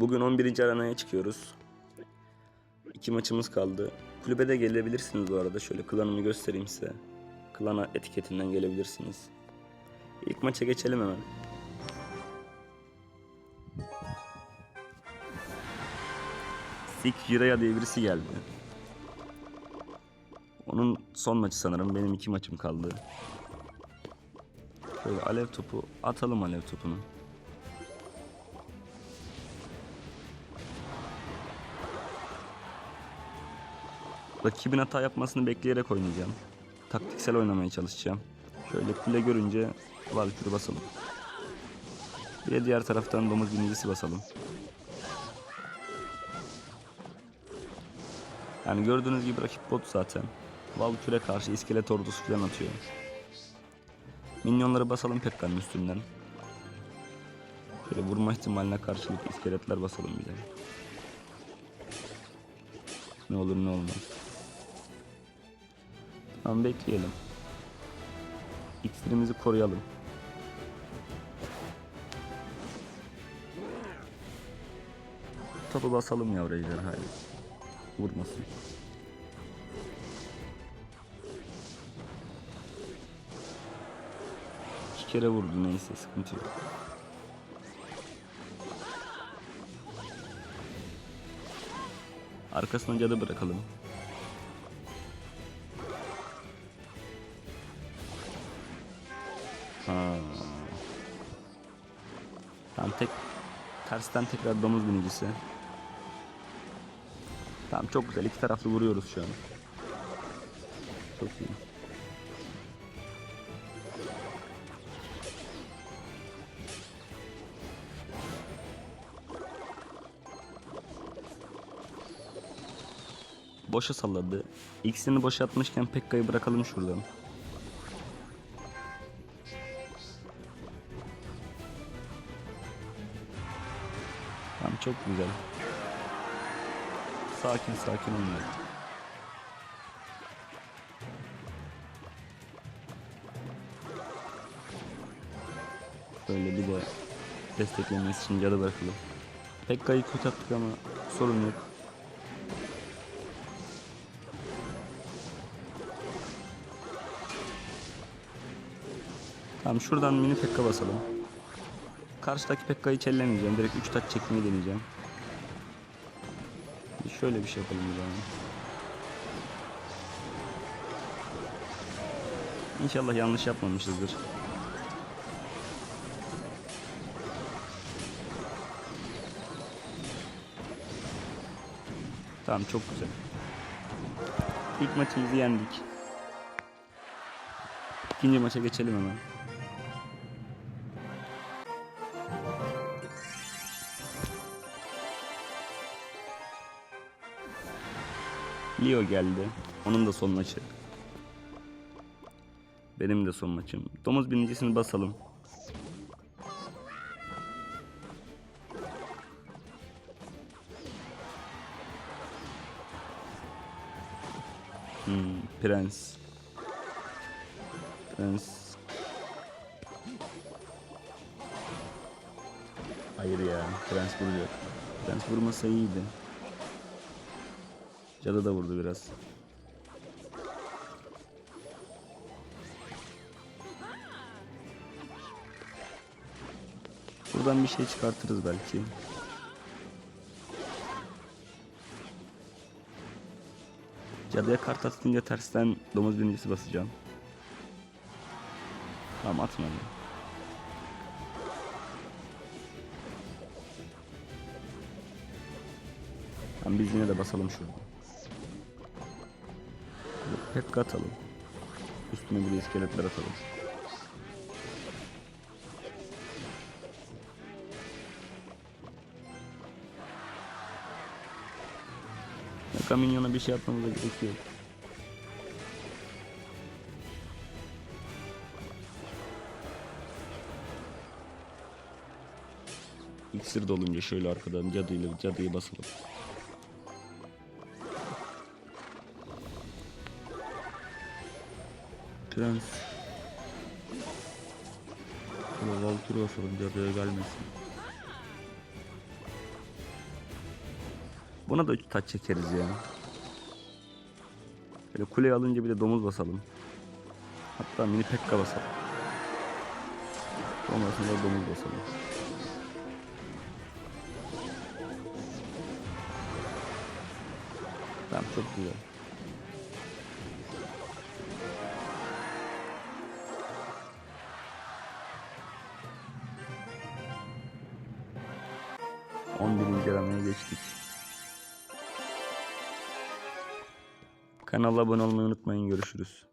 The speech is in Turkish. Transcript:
Bugün 11. arenaya çıkıyoruz. İki maçımız kaldı. Kulübe de gelebilirsiniz bu arada. Şöyle klanımı göstereyim size. Klana etiketinden gelebilirsiniz. İlk maça geçelim hemen. Sik Jiraya diye birisi geldi. Onun son maçı sanırım. Benim iki maçım kaldı. Şöyle alev topu atalım alev topunu. Rakibin hata yapmasını bekleyerek oynayacağım. Taktiksel oynamaya çalışacağım. Şöyle kule görünce Valkür'ü basalım. Bir de diğer taraftan domuz binicisi basalım. Yani gördüğünüz gibi rakip bot zaten. Valkür'e karşı iskelet ordusu falan atıyor. Minyonları basalım Pekka'nın üstünden. Şöyle vurma ihtimaline karşılık iskeletler basalım bir de. Ne olur ne olmaz. Tamam bekleyelim. İksirimizi koruyalım. Topu basalım yavru ejderhayı. Vurmasın. İki kere vurdu neyse sıkıntı yok. Arkasına cadı bırakalım. Tamam tek tersten tekrar domuz binicisi. Tamam çok güzel iki taraflı vuruyoruz şu an. Çok iyi. Boşa salladı. İkisini boşaltmışken Pekka'yı bırakalım şuradan. Çok güzel. Sakin sakin oynayalım. Böyle bir de desteklemesi için cadı bırakalım. Pekka'yı attık ama sorun yok. Tamam şuradan mini Pekka basalım. Karşıdaki Pekka'yı çellemeyeceğim. Direkt 3 taç çekmeyi deneyeceğim. Şöyle bir şey yapalım o zaman. İnşallah yanlış yapmamışızdır. Tamam çok güzel. İlk maçımızı yendik. İkinci maça geçelim hemen. Leo geldi. Onun da son maçı. Benim de son maçım. Domuz binicisini basalım. Hmm, prens. Prens. Hayır ya. Prens vuracak. Prens vurmasa iyiydi. Cadı da vurdu biraz. Buradan bir şey çıkartırız belki. Cadıya kart atınca tersten domuz birincisi basacağım. Tamam atmadı. Tamam biz yine de basalım şurada. Pekka atalım. Üstüne bir iskeletler atalım. Mega minyona bir şey yapmamıza gerek. İksir dolunca şöyle arkadan cadıyla cadıyı basalım. Prens. Şöyle Valkyrie basalım cadıya gelmesin. Buna da 3 taç çekeriz ya. Böyle kuleyi alınca bir de domuz basalım. Hatta mini pekka basalım. Sonrasında domuz basalım. Tamam çok güzel. On birinci aramaya geçtik. Kanala abone olmayı unutmayın. Görüşürüz.